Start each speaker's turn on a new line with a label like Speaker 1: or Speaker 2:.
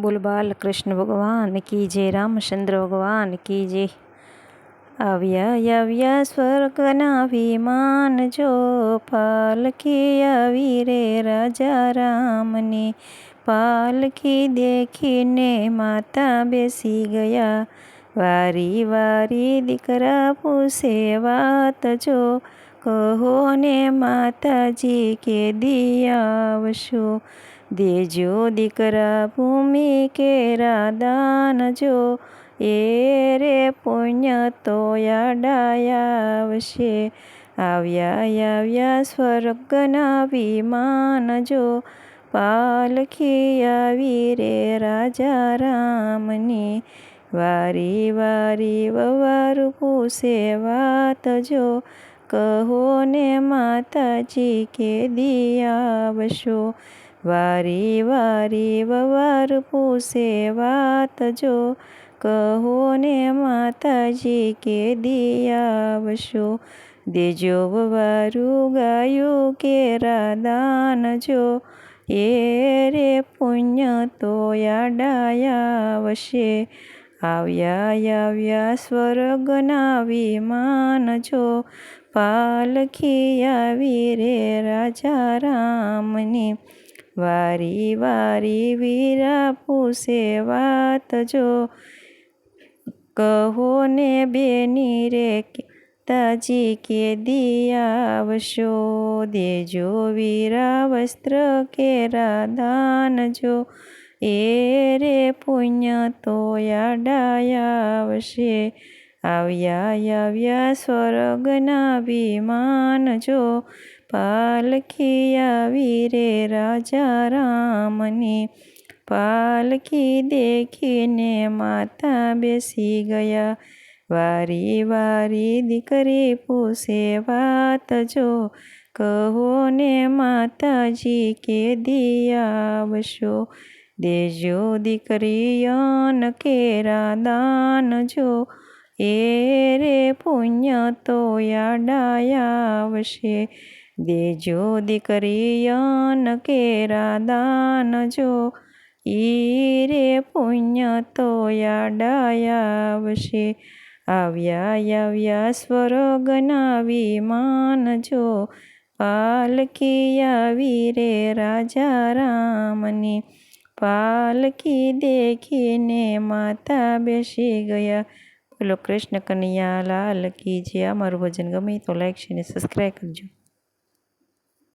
Speaker 1: બોલ બાલ કૃષ્ણ ભગવાન કી જય રામચંદ્ર ભગવાન કી જય. આવ્યા આવ્યા સ્વર્ગના વિમાન જો પાલખી આવી રે રાજા રામની. પાલખી દેખીને માતા બેસી ગયા. વારી વારી દીકરા પૂછે વાત જો કહો ને માતાજી કે દિયાવશો. દેજો દીકરા ભૂમિ કેરા દાન જો એ રે પુણ્ય તો યાડાયાવશે. આવ્યા આવ્યા સ્વર્ગના વિમાન જો પાલખી આવી રે રાજા રામની. વારી વારી વવારું પૂછે વાત જો કહો ને માતાજી કે દિયાવશો? વારી વારી વવાર પૂછે વાત જો. કહો ને માતાજી કે દિયાવશો? દેજો વવારું ગાયું કેરા દાન જો? એ રે પુણ્ય તો યાડાયાવશે. આવ્યા આવ્યા સ્વર્ગના વિમાન જો. પાલખી આવી રે રાજા રામની. વારી વારી વીરા પૂછે વાત જો. કહો ને બેની રે તાજી કે દિયાવશો દેજો વીરા વસ્ત્ર કેરા દાન જો. એ રે પુણ્ય તો યાડાયાવશે આવ્યા આવ્યા સ્વર્ગના વિમાન જો પાલખી આવી રે રાજા રામની. પાલખી દેખીને માતા બેસી ગયા. વારી વારી દીકરી પૂછે વાત જો કહો ને માતાજી કે દિયાવશો? દેજો દીકરી અન કેરા દાન જો એ રે પુણ્ય તો યાડાયાવશે દેજો દીકરી કેરા દાન જો. ઈ રે પુણ્ય તો યાડાયાવશે આવ્યા આવ્યા સ્વર્ગના વિમાન જો. પાલકી આવી રે રાજા રામની. પાલકી દેખીને માતા બેસી ગયા. બોલો કૃષ્ણ કનૈયા લાલ કી જે અમારું ભજન ગમે તો લાઈક શેર અને સબસ્ક્રાઈબ કરજો.